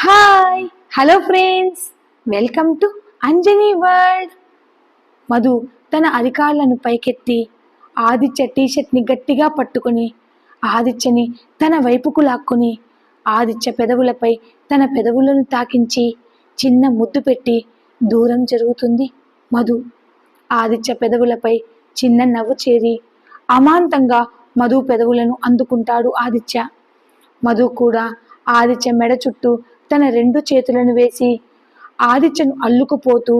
Hi hello friends welcome to Anjani world Madhu తన అధికారులను పైకెత్తి ఆదిత్య టీషర్ట్ని గట్టిగా పట్టుకుని ఆదిత్యని తన వైపుకు లాక్కుని ఆదిత్య పెదవులపై తన పెదవులను తాకించి చిన్న ముద్దు పెట్టి దూరం జరుగుతుంది మధు. ఆదిత్య పెదవులపై చిన్న నవ్వు చేరి అమాంతంగా మధు పెదవులను అందుకుంటాడు ఆదిత్య. మధు కూడా ఆదిత్య మెడ చుట్టూ తన రెండు చేతులను వేసి ఆదిత్యను అల్లుకుపోతూ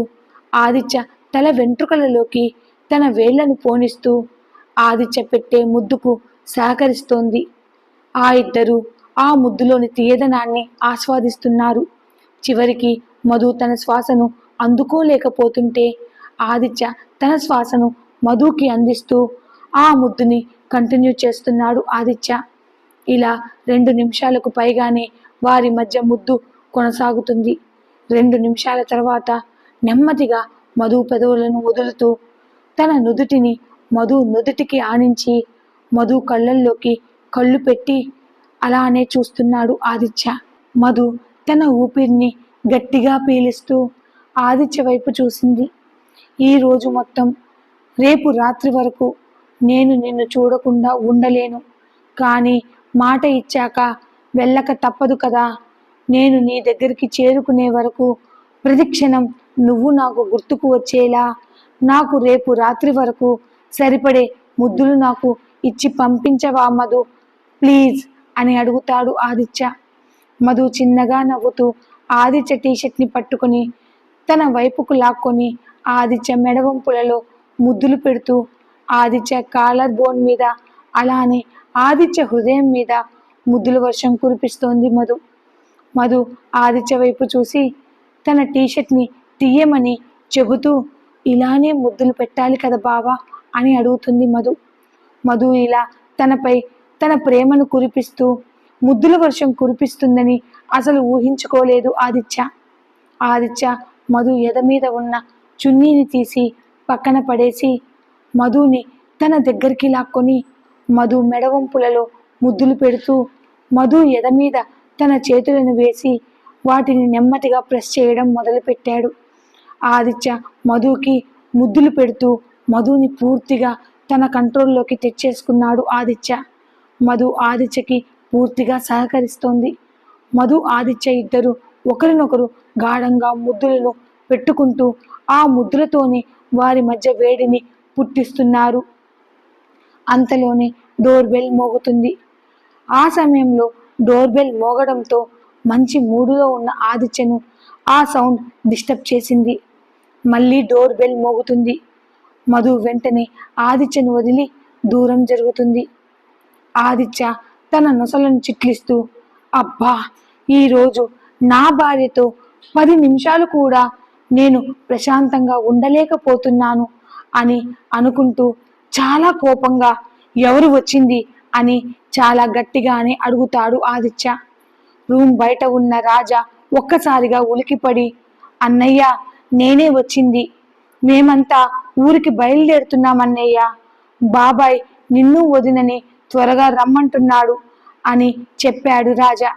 ఆదిత్య తల వెంట్రుకలలోకి తన వేళ్ళను పోనిస్తూ ఆదిత్య పెట్టే ముద్దుకు సహకరిస్తోంది. ఆ ఇద్దరు ఆ ముద్దులోని తీయదనాన్ని ఆస్వాదిస్తున్నారు. చివరికి మధు తన శ్వాసను అందుకోలేకపోతుంటే ఆదిత్య తన శ్వాసను మధుకి అందిస్తూ ఆ ముద్దుని కంటిన్యూ చేస్తున్నాడు ఆదిత్య. ఇలా రెండు నిమిషాలకు పైగానే వారి మధ్య ముద్దు కొనసాగుతుంది. రెండు నిమిషాల తర్వాత నెమ్మదిగా మధు పెదవులను వదులుతూ తన నుదుటిని మధు నుదుటికి ఆనించి మధు కళ్ళల్లోకి కళ్ళు పెట్టి అలానే చూస్తున్నాడు ఆదిత్య. మధు తన ఊపిరిని గట్టిగా పీలిస్తూ ఆదిత్య వైపు చూసింది. ఈ రోజు మొత్తం రేపు రాత్రి వరకు నేను నిన్ను చూడకుండా ఉండలేను. కానీ మాట ఇచ్చాక వెళ్ళక తప్పదు కదా. నేను నీ దగ్గరికి చేరుకునే వరకు ప్రతిక్షణం నువ్వు నాకు గుర్తుకు వచ్చేలా. నాకు రేపు రాత్రి వరకు సరిపడే ముద్దులు నాకు ఇచ్చి పంపించవా మధు? ప్లీజ్ అని అడుగుతాడు ఆదిత్య. మధు చిన్నగా నవ్వుతూ ఆదిత్య టీషర్ట్ని పట్టుకొని తన వైపుకు లాక్కొని ఆదిత్య మెడవంపులలో ముద్దులు పెడుతూ ఆదిత్య కాలర్ బోన్ మీద అలానే ఆదిత్య హృదయం మీద ముద్దుల వర్షం కురిపిస్తోంది మధు. మధు ఆదిత్య వైపు చూసి తన టీషర్ట్ని తీయమని చెబుతూ ఇలానే ముద్దులు పెట్టాలి కదా బావా అని అడుగుతుంది మధు. మధు ఇలా తనపై తన ప్రేమను కురిపిస్తూ ముద్దుల వర్షం కురిపిస్తుందని అసలు ఊహించుకోలేదు ఆదిత్య. ఆదిత్య మధు ఎద మీద ఉన్న చున్నీని తీసి పక్కన పడేసి మధుని తన దగ్గరికి లాక్కొని మధు మెడవంపులలో ముద్దులు పెడుతూ మధు ఎద మీద తన చేతులను వేసి వాటిని నెమ్మదిగా ప్రెస్ చేయడం మొదలుపెట్టాడు. ఆదిత్య మధుకి ముద్దులు పెడుతూ మధుని పూర్తిగా తన కంట్రోల్లోకి తెచ్చేసుకున్నాడు ఆదిత్య. మధు ఆదిత్యకి పూర్తిగా సహకరిస్తోంది. మధు ఆదిత్య ఇద్దరు ఒకరినొకరు గాఢంగా ముద్దులను పెట్టుకుంటూ ఆ ముద్దులతోనే వారి మధ్య వేడిని పుట్టిస్తున్నారు. అంతలోనే డోర్ బెల్ మోగుతుంది. ఆ సమయంలో డోర్ బెల్ మోగడంతో మంచి మూడులో ఉన్న ఆదిత్యను ఆ సౌండ్ డిస్టర్బ్ చేసింది. మళ్ళీ డోర్ బెల్ మోగుతుంది. మధు వెంటనే ఆదిత్యను వదిలి దూరం జరుగుతుంది. ఆదిత్య తన నొసలను చిట్లిస్తూ అబ్బా ఈరోజు నా భార్యతో పది నిమిషాలు కూడా నేను ప్రశాంతంగా ఉండలేకపోతున్నాను అని అనుకుంటూ చాలా కోపంగా ఎవరు వచ్చింది? అని చాలా గట్టిగానే అడుగుతాడు ఆదిత్య. రూమ్ బయట ఉన్న రాజా ఒక్కసారిగా ఉలికిపడి అన్నయ్య నేనే వచ్చింది. మేమంతా ఊరికి బయలుదేరుతున్నామన్నయ్య బాబాయ్ నిన్ను వదినని త్వరగా రమ్మంటున్నాడు అని చెప్పాడు రాజా.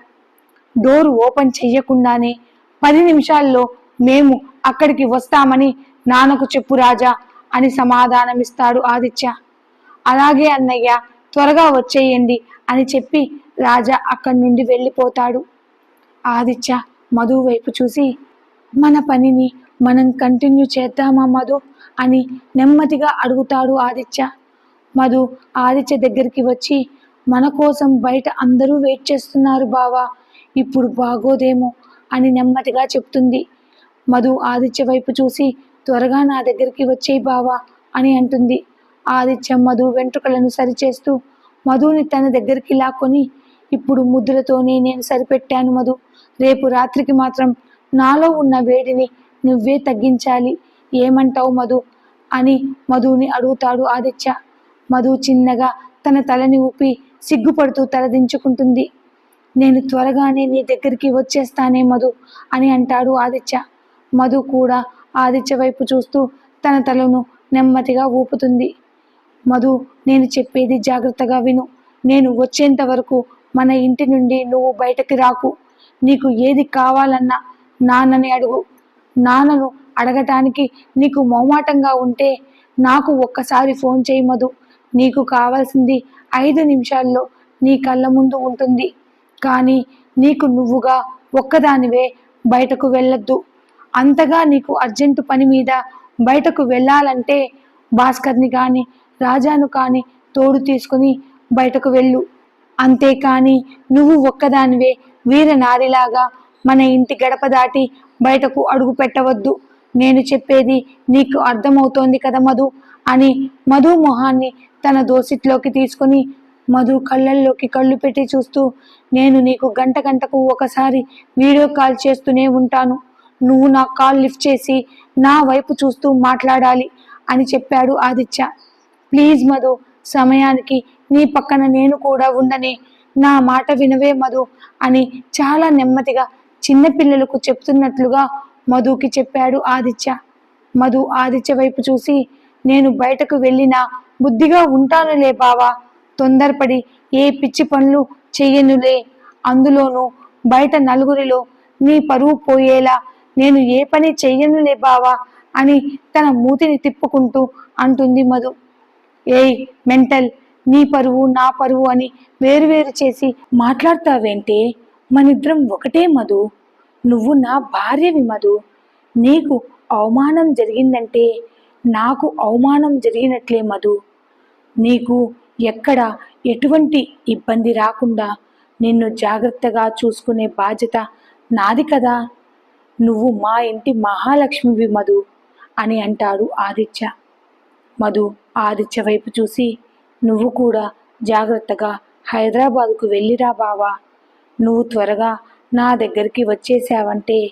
డోర్ ఓపెన్ చెయ్యకుండానే పది నిమిషాల్లో మేము అక్కడికి వస్తామని నాన్నకు చెప్పు రాజా అని సమాధానమిస్తాడు ఆదిత్య. అలాగే అన్నయ్య త్వరగా వచ్చేయండి అని చెప్పి రాజా అక్కడి నుండి వెళ్ళిపోతాడు. ఆదిత్య మధు వైపు చూసి మన పనిని మనం కంటిన్యూ చేద్దామా మధు? అని నెమ్మదిగా అడుగుతాడు ఆదిత్య. మధు ఆదిత్య దగ్గరికి వచ్చి మన కోసం బయట అందరూ వెయిట్ చేస్తున్నారు బావా ఇప్పుడు బాగోదేమో అని నెమ్మదిగా చెప్తుంది. మధు ఆదిత్య వైపు చూసి త్వరగా నా దగ్గరికి వచ్చేయి బావా అని అంటుంది. ఆదిత్యం మధు వెంట్రుకలను సరిచేస్తూ మధుని తన దగ్గరికి లాక్కొని ఇప్పుడు ముద్దులతోనే నేను సరిపెట్టాను మధు. రేపు రాత్రికి మాత్రం నాలో ఉన్న వేడిని నువ్వే తగ్గించాలి. ఏమంటావు మధు అని మధుని అడుగుతాడు ఆదిత్య. మధు చిన్నగా తన తలని ఊపి సిగ్గుపడుతూ తలదించుకుంటుంది నేను త్వరగానే నీ దగ్గరికి వచ్చేస్తానే మధు అని అంటాడు ఆదిత్య. మధు కూడా ఆదిత్య వైపు చూస్తూ తన తలను నెమ్మదిగా ఊపుతుంది. మధు నేను చెప్పేది జాగ్రత్తగా విను. నేను వచ్చేంత వరకు మన ఇంటి నుండి నువ్వు బయటకి రాకు. నీకు ఏది కావాలన్నా నాన్నని అడుగు. నాన్నను అడగటానికి నీకు మొహమాటంగా ఉంటే నాకు ఒక్కసారి ఫోన్ చేయి మధు. నీకు కావాల్సింది ఐదు నిమిషాల్లో నీ కళ్ళ ముందు ఉంటుంది. కానీ నీకు నువ్వుగా ఒక్కదానివే బయటకు వెళ్ళొద్దు. అంతగా నీకు అర్జెంటు పని మీద బయటకు వెళ్ళాలంటే భాస్కర్ని కానీ రాజాను కానీ తోడు తీసుకుని బయటకు వెళ్ళు. అంతేకాని నువ్వు ఒక్కదానివే వీర నారిలాగా మన ఇంటి గడప దాటి బయటకు అడుగు పెట్టవద్దు. నేను చెప్పేది నీకు అర్థమవుతోంది కదా మధు? అని మధు మొహాన్ని తన దోసిట్లోకి తీసుకుని మధు కళ్ళల్లోకి కళ్ళు పెట్టి చూస్తూ నేను నీకు గంట గంటకు ఒకసారి వీడియో కాల్ చేస్తూనే ఉంటాను. నువ్వు నా కాల్ లిఫ్ట్ చేసి నా వైపు చూస్తూ మాట్లాడాలి అని చెప్పాడు ఆదిత్య. ప్లీజ్ మధు సమయానికి నీ పక్కన నేను కూడా ఉండని. నా మాట వినవే మధు అని చాలా నెమ్మదిగా చిన్నపిల్లలకు చెప్తున్నట్లుగా మధుకి చెప్పాడు ఆదిత్య. మధు ఆదిత్య వైపు చూసి నేను బయటకు వెళ్ళినా బుద్ధిగా ఉంటానులే బావా తొందరపడి ఏ పిచ్చి పనులు చెయ్యనులే. అందులోనూ బయట నలుగురిలో నీ పరువు పోయేలా నేను ఏ పని చెయ్యనులే బావా అని తన మూతిని తిప్పుకుంటూ అంటుంది మధు. ఏయ్ మెంటల్ నీ పరువు నా పరువు అని వేరువేరు చేసి మాట్లాడతావేంటే? మనిద్దరం ఒకటే మధు. నువ్వు నా భార్యవి మధు. నీకు అవమానం జరిగిందంటే నాకు అవమానం జరిగినట్లే మధు. నీకు ఎక్కడ ఎటువంటి ఇబ్బంది రాకుండా నిన్ను జాగ్రత్తగా చూసుకునే బాధ్యత నాది కదా. నువ్వు మా ఇంటి మహాలక్ష్మివి మధు అని అంటారు ఆదిత్య. మధు ఆదిత్య వైపు చూసి నువ్వు కూడా జాగ్రత్తగా హైదరాబాదుకు వెళ్ళిరా బావా. నువ్వు త్వరగా నా దగ్గరికి వచ్చేసావంటే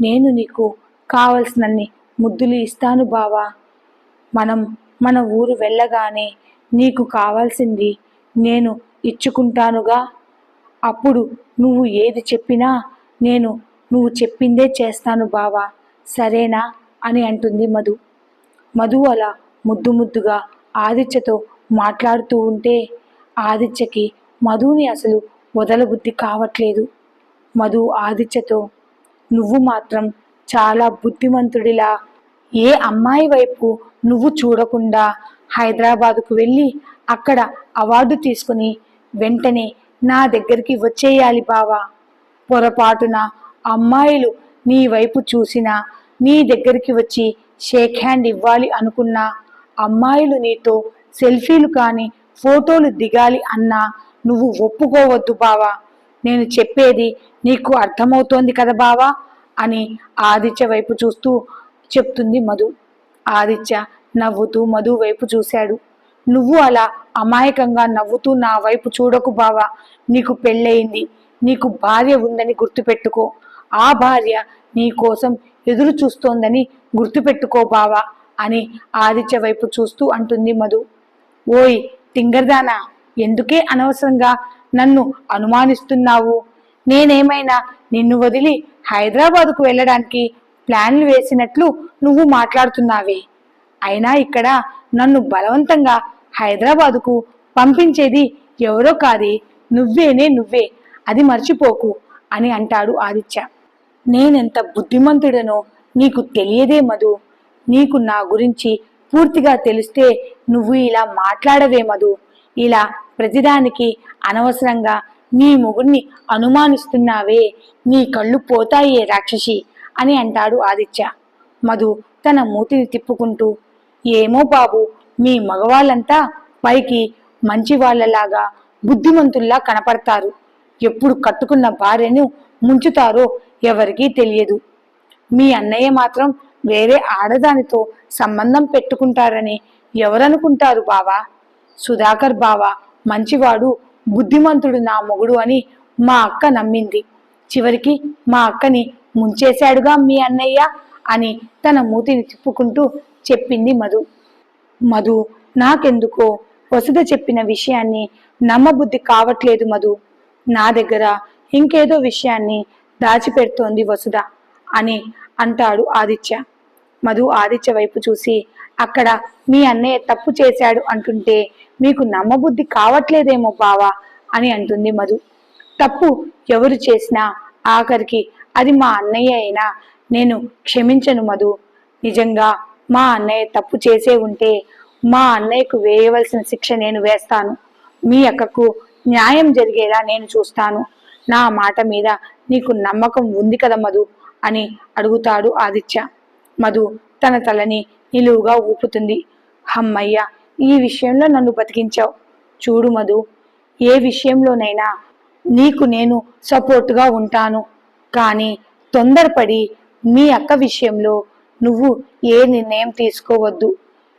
నేను నీకు కావలసినన్ని ముద్దులు ఇస్తాను బావా. మనం మన ఊరు వెళ్ళగానే నీకు కావాల్సింది నేను ఇచ్చుకుంటానుగా. అప్పుడు నువ్వు ఏది చెప్పినా నేను నువ్వు చెప్పిందే చేస్తాను బావా. సరేనా? అని అంటుంది మధు. మధు అలా ముద్దు ముద్దుగా ఆదిత్యతో మాట్లాడుతూ ఉంటే ఆదిత్యకి మధుని అసలు వదలబుద్ధి కావట్లేదు. మధు ఆదిత్యతో నువ్వు మాత్రం చాలా బుద్ధిమంతుడిలా. ఏ అమ్మాయి వైపు నువ్వు చూడకుండా హైదరాబాదుకు వెళ్ళి అక్కడ అవార్డు తీసుకుని వెంటనే నా దగ్గరికి వచ్చేయాలి బావా. పొరపాటున అమ్మాయిలు నీ వైపు చూసినా నీ దగ్గరికి వచ్చి షేక్ హ్యాండ్ ఇవ్వాలి అనుకున్నా అమ్మాయిలు నీతో సెల్ఫీలు కానీ ఫోటోలు దిగాలి అన్నా నువ్వు ఒప్పుకోవద్దు బావా. నేను చెప్పేది నీకు అర్థమవుతోంది కదా బావా అని ఆదిత్య వైపు చూస్తూ చెప్తుంది మధు. ఆదిత్య నవ్వుతూ మధు వైపు చూశాడు. నువ్వు అలా అమాయకంగా నవ్వుతూ నా వైపు చూడకు బావా. నీకు పెళ్ళయింది నీకు భార్య ఉందని గుర్తుపెట్టుకో. ఆ భార్య నీ కోసం ఎదురు చూస్తోందని గుర్తుపెట్టుకో బావా. అని ఆదిత్య వైపు చూస్తూ అంటుంది మధు. ఓయ్ తింగర్దానా ఎందుకే అనవసరంగా నన్ను అనుమానిస్తున్నావు? నేనేమైనా నిన్ను వదిలి హైదరాబాదుకు వెళ్ళడానికి ప్లాన్లు వేసినట్లు నువ్వు మాట్లాడుతున్నావే. అయినా ఇక్కడ నన్ను బలవంతంగా హైదరాబాదుకు పంపించేది ఎవరో కాదే నువ్వేనే నువ్వే అది మర్చిపోకు అని అంటాడు ఆదిత్య. నేనెంత బుద్ధిమంతుడనో నీకు తెలియదే మధు. నీకు నా గురించి పూర్తిగా తెలిస్తే నువ్వు ఇలా మాట్లాడవే మధు. ఇలా ప్రతిదానికి అనవసరంగా నీ మొగుడిని అనుమానిస్తున్నావే. నీ కళ్ళు పోతాయే రాక్షసి అని అంటాడు ఆదిత్య. మధు తన మూతిని తిప్పుకుంటూ ఏమో బాబు మీ మగవాళ్ళంతా పైకి మంచి వాళ్ళలాగా బుద్ధిమంతుల్లా కనపడతారు. ఎప్పుడు కట్టుకున్న భార్యను ముంచుతారో ఎవరికీ తెలియదు. మీ అన్నయ్య మాత్రం వేరే ఆడదానితో సంబంధం పెట్టుకుంటారని ఎవరనుకుంటారు బావా? సుధాకర్ బావా మంచివాడు బుద్ధిమంతుడు నా మొగుడు అని మా అక్క నమ్మింది. చివరికి మా అక్కని ముంచేశాడుగా మీ అన్నయ్య అని తన మూతిని తిప్పుకుంటూ చెప్పింది మధు. మధు నాకెందుకో వసుధ చెప్పిన విషయాన్ని నమ్మబుద్ధి కావట్లేదు మధు. నా దగ్గర ఇంకేదో విషయాన్ని దాచిపెడుతోంది వసుధ అని అంటాడు ఆదిత్య. మధు ఆదిత్య వైపు చూసి అక్కడ మీ అన్నయ్య తప్పు చేశాడు అంటుంటే మీకు నమ్మబుద్ధి కావట్లేదేమో బావా అని అంటుంది మధు. తప్పు ఎవరు చేసినా ఆఖరికి అది మా అన్నయ్య అయినా నేను క్షమించను మధు. నిజంగా మా అన్నయ్య తప్పు చేసే ఉంటే మా అన్నయ్యకు వేయవలసిన శిక్ష నేను వేస్తాను. మీ అక్కకు న్యాయం జరిగేలా నేను చూస్తాను. నా మాట మీద నీకు నమ్మకం ఉంది కదా మధు? అని అడుగుతాడు ఆదిత్య. మధు తన తలని నిలువుగా ఊపుతుంది. హమ్మయ్య ఈ విషయంలో నన్ను బతికించావు. చూడు మధు ఏ విషయంలోనైనా నీకు నేను సపోర్ట్గా ఉంటాను. కానీ తొందరపడి మీ అక్క విషయంలో నువ్వు ఏ నిర్ణయం తీసుకోవద్దు.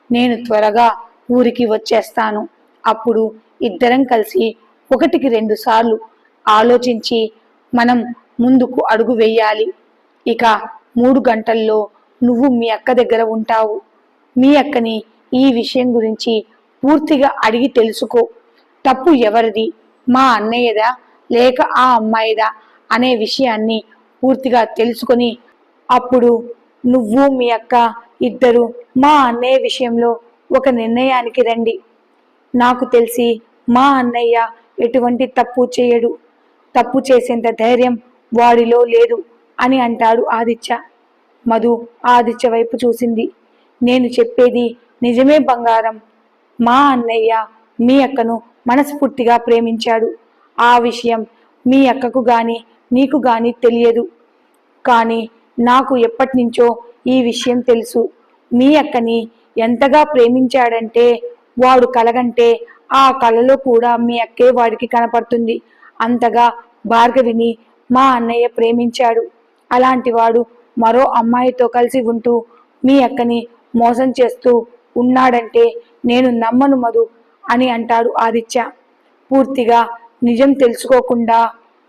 నేను త్వరగా ఊరికి వచ్చేస్తాను. అప్పుడు ఇద్దరం కలిసి ఒకటికి రెండు సార్లు ఆలోచించి మనం ముందుకు అడుగు వేయాలి. ఇక మూడు గంటల్లో నువ్వు మీ అక్క దగ్గర ఉంటావు. మీ అక్కని ఈ విషయం గురించి పూర్తిగా అడిగి తెలుసుకో. తప్పు ఎవరిది? మా అన్నయ్యదా? లేక ఆ అమ్మాయిదా? అనే విషయాన్ని పూర్తిగా తెలుసుకొని అప్పుడు నువ్వు మీ అక్క ఇద్దరు మా అన్నయ్య విషయంలో ఒక నిర్ణయానికి రండి. నాకు తెలిసి మా అన్నయ్య ఎటువంటి తప్పు చేయడు. తప్పు చేసేంత ధైర్యం వాడిలో లేదు. అని అంటాడు ఆదిత్య. మధు ఆదిత్య వైపు చూసింది. నేను చెప్పేది నిజమే బంగారం. మా అన్నయ్య మీ అక్కను మనస్ఫూర్తిగా ప్రేమించాడు. ఆ విషయం మీ అక్కకు గాని నీకు గాని తెలియదు. కానీ నాకు ఎప్పటినుంచో ఈ విషయం తెలుసు. మీ అక్కని ఎంతగా ప్రేమించాడంటే వాడు కలగంటే ఆ కలలో కూడా మీ అక్కే వాడికి కనపడుతుంది. అంతగా భార్గవిని మా అన్నయ్య ప్రేమించాడు. అలాంటి వాడు మరో అమ్మాయితో కలిసి ఉంటూ మీ అక్కని మోసం చేస్తూ ఉన్నాడంటే నేను నమ్మను మధు అని అంటాడు ఆదిత్య. పూర్తిగా నిజం తెలుసుకోకుండా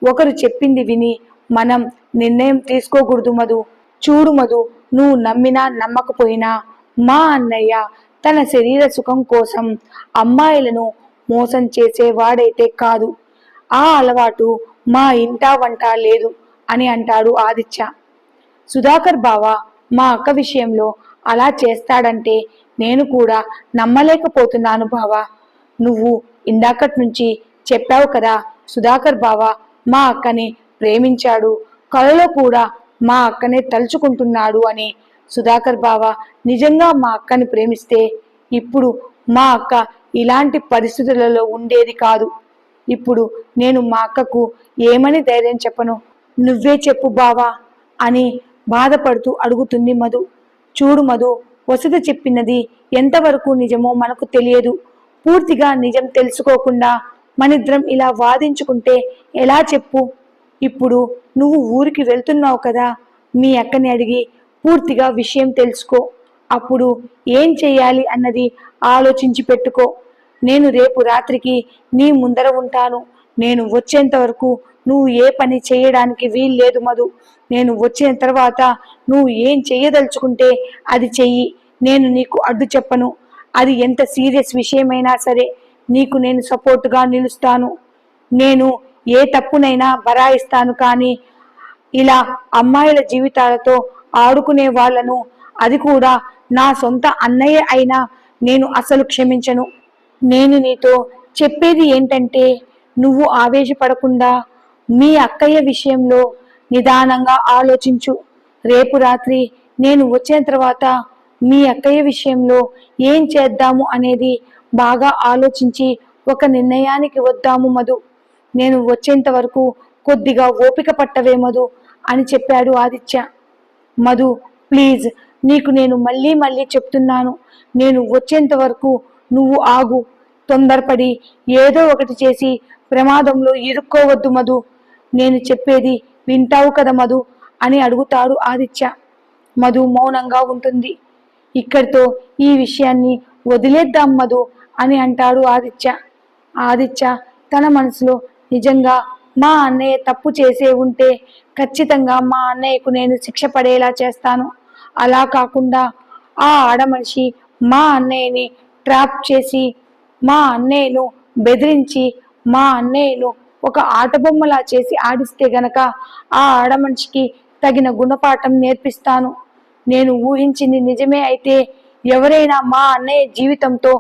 ఒకరు చెప్పింది విని మనం నిర్ణయం తీసుకోకూడదు మధు. చూడు మధు నువ్వు నమ్మినా నమ్మకపోయినా మా అన్నయ్య తన శరీర సుఖం కోసం అమ్మాయిలను మోసం చేసేవాడైతే కాదు. ఆ అలవాటు మా ఇంటా వంట లేదు. అని అంటాడు ఆదిత్య. సుధాకర్ బావ మా అక్క విషయంలో అలా చేస్తాడంటే నేను కూడా నమ్మలేకపోతున్నాను బావా. నువ్వు ఇందాకటి నుంచి చెప్పావు కదా సుధాకర్ బావ మా అక్కని ప్రేమించాడు. కలలో కూడా మా అక్కనే తలుచుకుంటున్నాడు అని సుధాకర్ బావ నిజంగా మా అక్కని ప్రేమిస్తే ఇప్పుడు మా అక్క ఇలాంటి పరిస్థితులలో ఉండేది కాదు. ఇప్పుడు నేను మా అక్కకు ఏమని ధైర్యం చెప్పను? నువ్వే చెప్పు బావా అని బాధపడుతూ అడుగుతుంది మధు. చూడు మధు వసతి చెప్పినది ఎంతవరకు నిజమో మనకు తెలియదు. పూర్తిగా నిజం తెలుసుకోకుండా మనిద్దరం ఇలా వాదించుకుంటే ఎలా చెప్పు? ఇప్పుడు నువ్వు ఊరికి వెళ్తున్నావు కదా మీ అక్కని అడిగి పూర్తిగా విషయం తెలుసుకో. అప్పుడు ఏం చేయాలి అన్నది ఆలోచించి పెట్టుకో. నేను రేపు రాత్రికి నీ ముందర ఉంటాను. నేను వచ్చేంత వరకు నువ్వు ఏ పని చేయడానికి వీల్లేదు మధు. నేను వచ్చిన తర్వాత నువ్వు ఏం చెయ్యదలుచుకుంటే అది చెయ్యి. నేను నీకు అడ్డు చెప్పను. అది ఎంత సీరియస్ విషయమైనా సరే నీకు నేను సపోర్టుగా నిలుస్తాను. నేను ఏ తప్పునైనా బరాయిస్తాను కానీ ఇలా అమ్మాయిల జీవితాలతో ఆడుకునే వాళ్ళను అది కూడా నా సొంత అన్నయ్య అయినా నేను అసలు క్షమించను. నేను నీతో చెప్పేది ఏంటంటే నువ్వు ఆవేశపడకుండా మీ అక్కయ్య విషయంలో నిదానంగా ఆలోచించు. రేపు రాత్రి నేను వచ్చిన తర్వాత మీ అక్కయ్య విషయంలో ఏం చేద్దాము అనేది బాగా ఆలోచించి ఒక నిర్ణయానికి వద్దాము మధు. నేను వచ్చేంత వరకు కొద్దిగా ఓపిక పట్టవే మధు అని చెప్పాడు ఆదిత్య. మధు ప్లీజ్ నీకు నేను మళ్ళీ మళ్ళీ చెప్తున్నాను. నేను వచ్చేంత వరకు నువ్వు ఆగు. తొందరపడి ఏదో ఒకటి చేసి ప్రమాదంలో ఇరుక్కోవద్దు మధు. నేను చెప్పేది వింటావు కదా మధు? అని అడుగుతాడు ఆదిత్య. మధు మౌనంగా ఉంటుంది. ఇక్కడితో ఈ విషయాన్ని వదిలేద్దాం మధు అని అంటాడు ఆదిత్య. ఆదిత్య తన మనసులో నిజంగా మా అన్నయ్య తప్పు చేసే ఉంటే ఖచ్చితంగా మా అన్నయ్యకు నేను శిక్ష పడేలా చేస్తాను. అలా కాకుండా ఆ ఆడమనిషి మా అన్నయ్యని ట్రాప్ చేసి మా అన్నయ్యను బెదిరించి మా అన్నయ్యను ఒక ఆట బొమ్మలా చేసి ఆడిస్తే గనక ఆ ఆడమనిషికి తగిన గుణపాఠం నేర్పిస్తాను. నేను ఊహించింది నిజమే అయితే ఎవరైనా మా అన్నయ్య జీవితంతో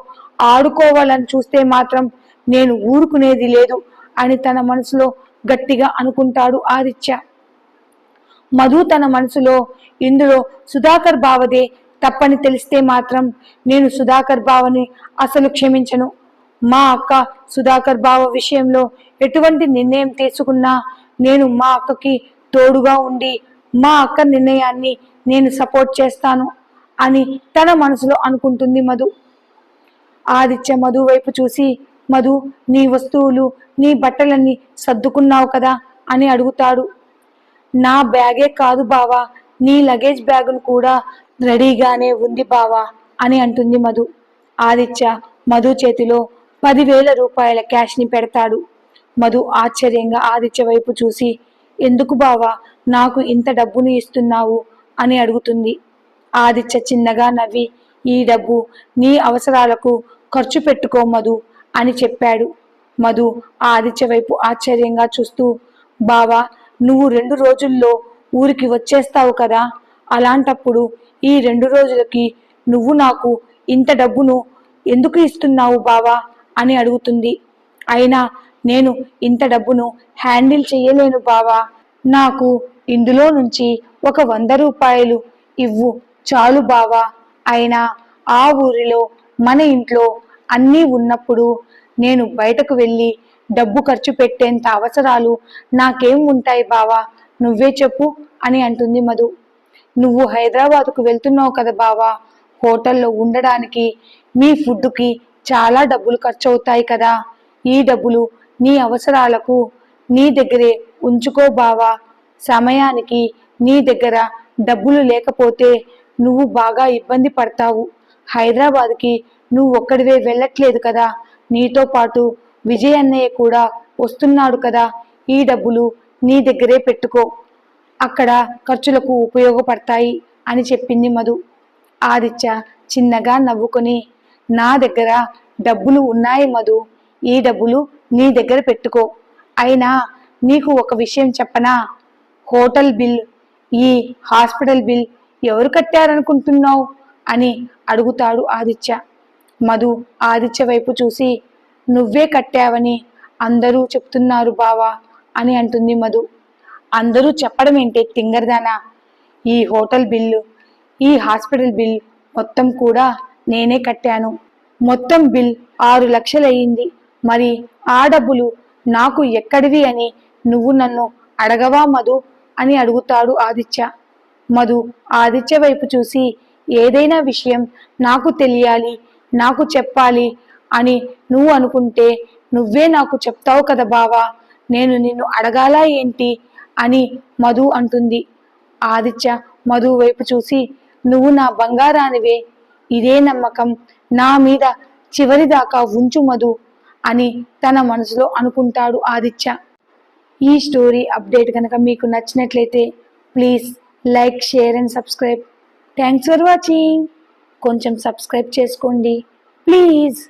ఆడుకోవాలని చూస్తే మాత్రం నేను ఊరుకునేది లేదు అని తన మనసులో గట్టిగా అనుకుంటాడు ఆదిత్య. మధు తన మనసులో ఇందులో సుధాకర్ బావదే తప్పని తెలిస్తే మాత్రం నేను సుధాకర్ బావని అసలు క్షమించను. మా అక్క సుధాకర్ బావ విషయంలో ఎటువంటి నిర్ణయం తీసుకున్నా నేను మా అక్కకి తోడుగా ఉండి మా అక్క నిర్ణయాన్ని నేను సపోర్ట్ చేస్తాను అని తన మనసులో అనుకుంటుంది మధు. ఆదిత్య మధు వైపు చూసి మధు నీ వస్తువులు నీ బట్టలన్నీ సర్దుకున్నావు కదా? అని అడుగుతాడు. నా బ్యాగే కాదు బావా నీ లగేజ్ బ్యాగును కూడా రెడీగానే ఉంది బావా అని అంటుంది మధు. ఆదిత్య మధు చేతిలో పదివేల రూపాయల క్యాష్ని పెడతాడు. మధు ఆశ్చర్యంగా ఆదిత్య వైపు చూసి ఎందుకు బావా నాకు ఇంత డబ్బును ఇస్తున్నావు? అని అడుగుతుంది. ఆదిత్య చిన్నగా నవ్వి ఈ డబ్బు నీ అవసరాలకు ఖర్చు పెట్టుకో మధు అని చెప్పాడు. మధు ఆదిత్య వైపు ఆశ్చర్యంగా చూస్తూ బావా నువ్వు రెండు రోజుల్లో ఊరికి వచ్చేస్తావు కదా? అలాంటప్పుడు ఈ రెండు రోజులకి నువ్వు నాకు ఇంత డబ్బును ఎందుకు ఇస్తున్నావు బావా? అని అడుగుతుంది. అయినా నేను ఇంత డబ్బును హ్యాండిల్ చేయలేను బావా. నాకు ఇందులో నుంచి ఒక వంద రూపాయలు ఇవ్వు చాలు బావా. అయినా ఆ ఊరిలో మన ఇంట్లో అన్నీ ఉన్నప్పుడు నేను బయటకు వెళ్ళి డబ్బు ఖర్చు పెట్టేంత అవసరాలు నాకేం ఉంటాయి బావా? నువ్వే చెప్పు అని అంటుంది మధు. నువ్వు హైదరాబాద్కు వెళ్తున్నావు కదా బావా. హోటల్లో ఉండడానికి మీ ఫుడ్కి చాలా డబ్బులు ఖర్చు అవుతాయి కదా. ఈ డబ్బులు నీ అవసరాలకు నీ దగ్గరే ఉంచుకో బావా. సమయానికి నీ దగ్గర డబ్బులు లేకపోతే నువ్వు బాగా ఇబ్బంది పడతావు. హైదరాబాద్కి నువ్వు ఒక్కడివే వెళ్ళట్లేదు కదా. నీతో పాటు విజయ్ అన్నయ్య కూడా వస్తున్నాడు కదా. ఈ డబ్బులు నీ దగ్గరే పెట్టుకో. అక్కడ ఖర్చులకు ఉపయోగపడతాయి అని చెప్పింది మధు. ఆదిత్య చిన్నగా నవ్వుకొని నా దగ్గర డబ్బులు ఉన్నాయి మధు. ఈ డబ్బులు నీ దగ్గర పెట్టుకో. అయినా నీకు ఒక విషయం చెప్పనా? హోటల్ బిల్ ఈ హాస్పిటల్ బిల్ ఎవరు కట్టారనుకుంటున్నావు? అని అడుగుతాడు ఆదిత్య. మధు ఆదిత్య వైపు చూసి నువ్వే కట్టావని అందరూ చెప్తున్నారు బావా అని అంటుంది మధు. అందరూ చెప్పడం ఏంటి తింగరదానా? ఈ హోటల్ బిల్లు ఈ హాస్పిటల్ బిల్ మొత్తం కూడా నేనే కట్టాను. మొత్తం బిల్ ఆరు లక్షలయ్యింది. మరి ఆ డబ్బులు నాకు ఎక్కడివి అని నువ్వు నన్ను అడగవా మధు? అని అడుగుతాడు ఆదిత్య. మధు ఆదిత్య వైపు చూసి ఏదైనా విషయం నాకు తెలియాలి నాకు చెప్పాలి అని నువ్వు అనుకుంటే నువ్వే నాకు చెప్తావు కదా బావా? నేను నిన్ను అడగాలా ఏంటి? అని మధు అంటుంది. ఆదిత్య మధు వైపు చూసి నువ్వు నా బంగారానివే ఇదే నమ్మకం నా మీద చివరిదాకా ఉంచు మధు అని తన మనసులో అనుకుంటాడు ఆదిత్య. ఈ స్టోరీ అప్డేట్ కనుక మీకు నచ్చినట్లయితే please like share and subscribe. Thanks for watching. కొంచెం సబ్స్క్రైబ్ చేసుకోండి. ప్లీజ్.